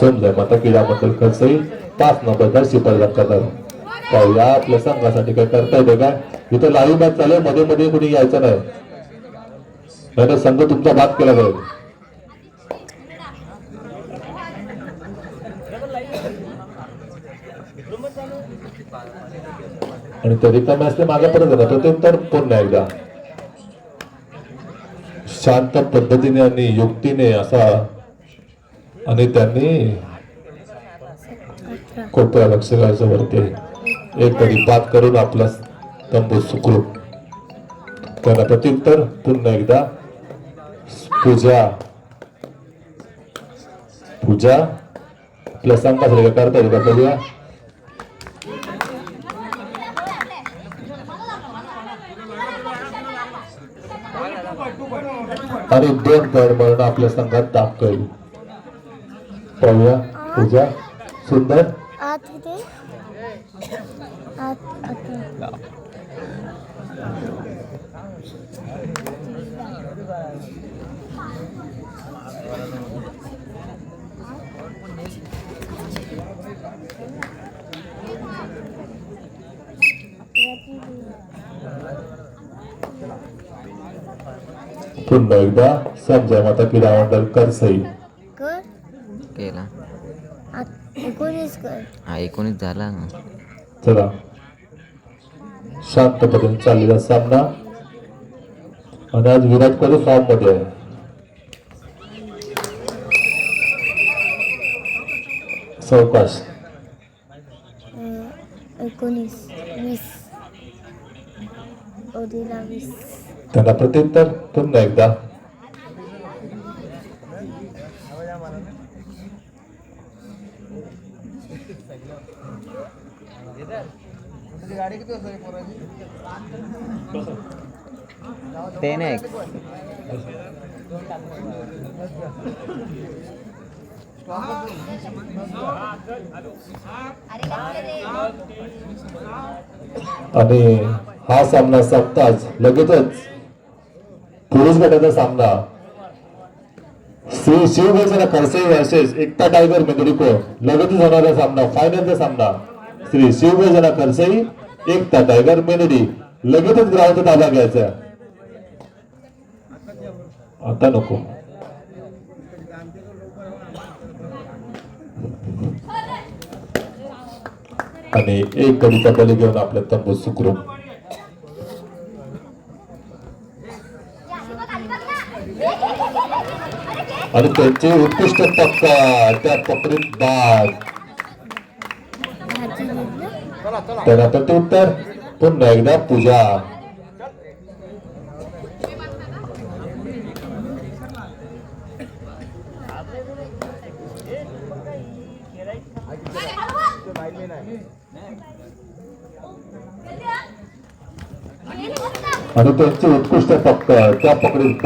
समजा माता क्रीडा मंडळ खर्चही पाच नंबरचा शिपाई करणार. पाहूया आपल्या संघासाठी काय करता येते का इथं लाईव्ह मॅच चालू आहे, मध्ये मध्ये कुणी यायचं नाही. नाही तर संघ तुमचा बाद केला जाईल. आणि तरी का मॅच ते मागे परत येणार तर ते तर पुन्हा एकदा. शांत पद्धतीने आणि युक्तीने असा आणि त्यांनी कोपऱ्या लक्ष करायचं वरती एक तरी बात करून आपला तंबू सुखरूप त्याला प्रत्युत्तर पुन्हा एकदा पूजा पूजा आपल्या सांगा करता येईल का बघूया आणि दोन पॉईंट आपल्या संघात दाखल पाहूया पूजा सुंदर आत किती आत आता पुन्हा एकदा संजय माता क्रीडा मंडळ करसई कर केला एकोणीस हा एकोणीस झाला ना. चला. शांत पद्धतीने चाललेला सामना. आणि आज विराट कोहली फॉर्ममध्ये आहे सावकाश एकोणीस वीस. त्यांना प्रत्युत्तर पुन्हा एकदा. टेन एक्स आणि हा सामना संपताच लगेचच पुरुष गटाचा सामना. श्री शिवभूषण खडसे वर्सेस एकता टायगर मेदुरीको. लगेचच होणारा सामना फायनलचा सामना. श्री शिवभूषण खडसे एकता टायगर मेलडी लगेचच ग्राउंड ताबा घ्यायचा. आता नको. आणि एक कविता बली घेऊन आपल्या तंबू सुखरूप. आणि त्यांचे उत्कृष्ट पक्का त्या पकडीत बाद. त्याला प्रत्युत्तर पुन्हा एकदा पूजा. आणि त्यांचे उत्कृष्ट पक्क त्या एकवीस.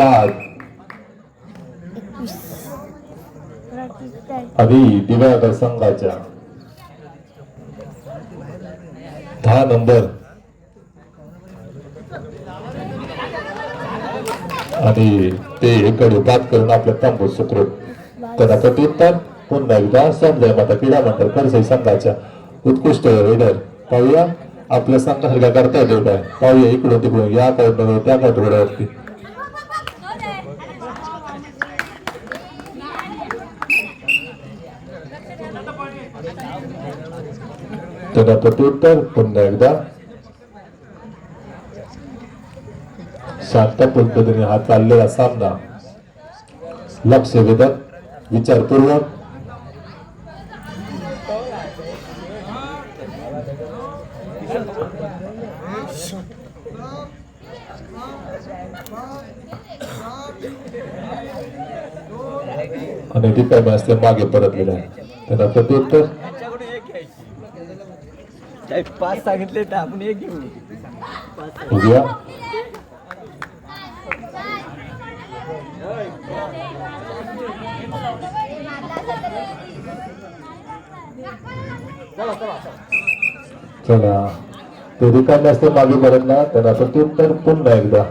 प्रतिष्ठाय आणि दिव्यागर संघाच्या. दहा नंबर. आणि ते एकडे बाद करून आपल्या तंबू सुखरूप त्यांना पुन्हा एकदा समजाय माता क्रीडा मंडळ करसई संघाच्या उत्कृष्ट रेडर पाहूया. आपल्या संघासारख्या करता येतो काय पाहूया इकडून तिकडून या काउंटरवर त्या काउंटरवरती त्यांना प्रत्युत्तर पुन्हा एकदा शांत पद्धतीने हा चाललेला सामना. लक्ष वेधक विचारपूर्वक. आणि ती काय मागे परतलेला आहे त्यांना प्रत्युत्तर पाच सांगितले तर आपण एक घेऊ. बघूया चला. ते रिकामे असते मागे परतला त्यांना तर पुन्हा एकदा.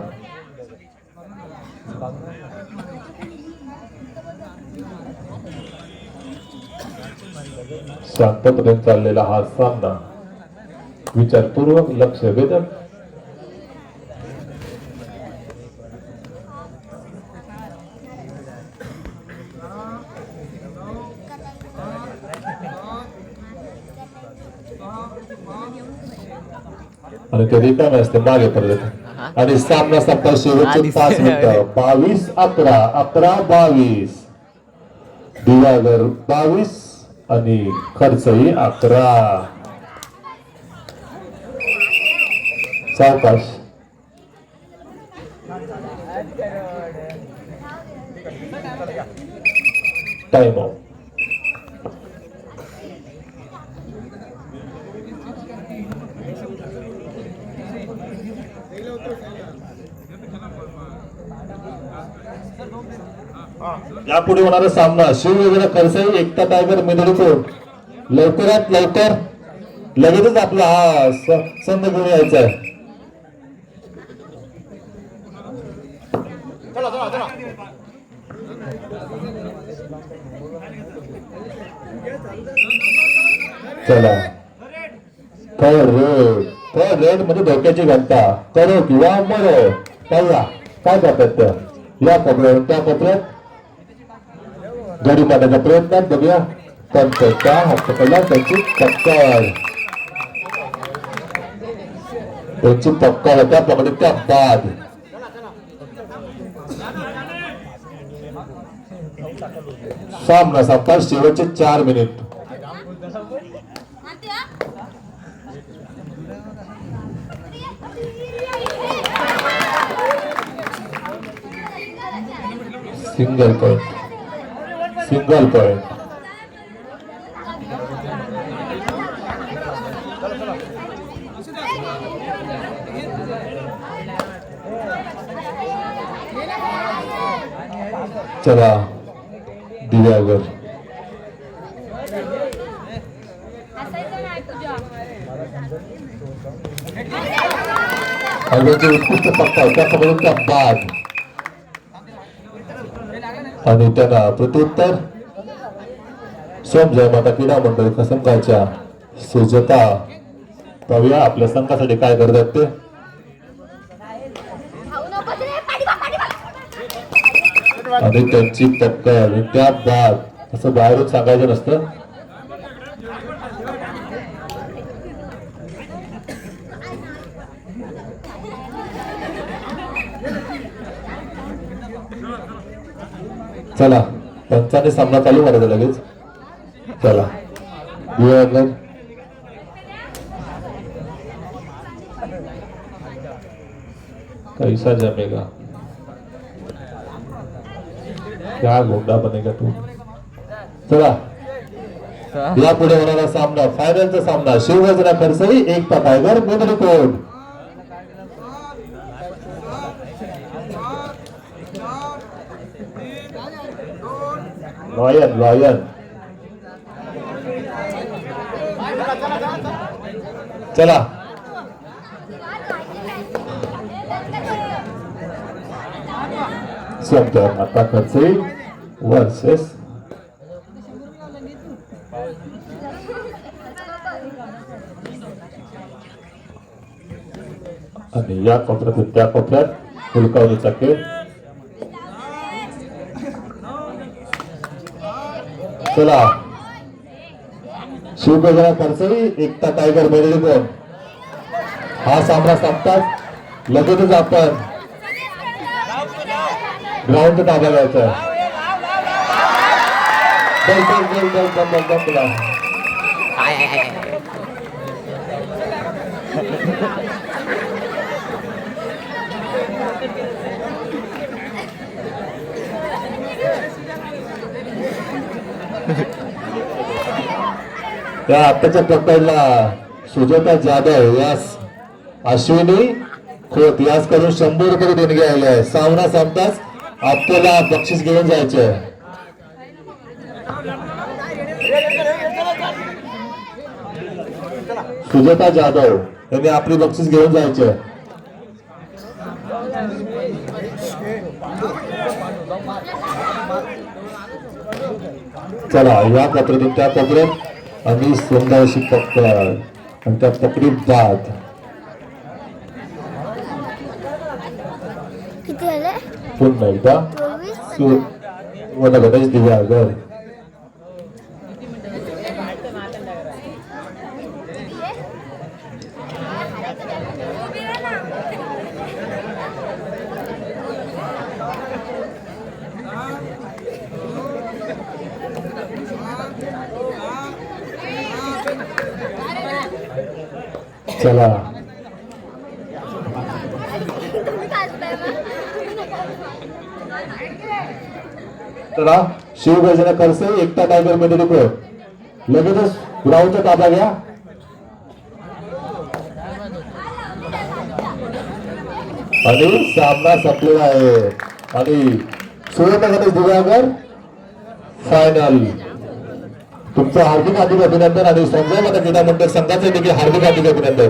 शांतपणे चाललेला हा सामना. विचारपूर्वक लक्ष वेधक आणि ते रिकामे असते मागे परत आणि सामना संपता शेवटचे पाच मिनिटं. बावीस अकरा अकरा बावीस. दिवागर बावीस आणि खर्चही अकरा. सावकाश टाइम आउट यापुढे होणारा सामना शिववेगळा खरसाई एकता टायगर मिदळीपूर लवकरात लवकर लगेचच आपला हा संघ घेऊन यायचा आहे. चला थर्ड रेड थर्ड रेड म्हणजे धोक्याची घंटा करो किंवा मरो पाहूया काय करतात त्या या कोपऱ्यावर त्या कोपऱ्यात गडी मारण्याच्या प्रयत्नात बघूया त्यांच्या हात पकडला त्यांची पक्कड त्यांची पक्कड त्याप्रमाणे त्या बाद सामना संपता शेवटचे चार minute single point single point चला. दिव्यावर उत्कृष्ट पक्का त्याप्रमाणे त्या बाद आणि त्यांना प्रत्युत्तर. सोमजय माता क्रीडा मंडळ संघाच्या सुजता पाहूया आपल्या संघासाठी काय करतात ते. आणि त्यांची टक्कर त्या बाद. असं बाहेरून सांगायचं नसतं. चला पंचाने सामना चालू करायचा लगेच. चला. कैसा जमेगा? क्या गोंडा बनेगा तू? चला. यापुढे होणारा सामना फायनलचा सामना. शिवगजरा खरसई एक टायगर कोट लॉयन लॉयन. चला. सोमच्या आता खर्चे वर्सेस आणि या कोपऱ्यातून त्या कोपऱ्यात फुलकावणीचा खेळ चला शिवगजरा खर्चई एकता टायगर मेडलिकोन हा सामना संपताच लगेचच आपण ग्राउंड ताब्या घ्यायचा त्या आत्ताच्या पकडला सुजाता जाधव यास अश्विनी खोत यास करून शंभर रुपये देणगी आले आहे. सामना संपताच आपल्याला बक्षीस घेऊन जायचं आहे. सुजाता जाधव यांनी आपली बक्षीस घेऊन जायचं चला या कपड्यातून त्या कपड्यात आम्ही सुंदर अशी पकड आणि त्या पकडीत जात किती आले पुन्हा एकदा चोवीस सु गणेश दिव्यागर चला. चला शिवगर्जना खरसे एकटा टायगरमध्ये रिपोर्ट लगेचच ग्राउंडचा ताबा घ्या. आणि सामना संपलेला आहे. आणि सुवर्ण दिवाकर फायनल तुमचं हार्दिक हार्दिक अभिनंदन आणि संजय माता क्रीडा मंडळ संघाचे देखील हार्दिक हार्दिक अभिनंदन.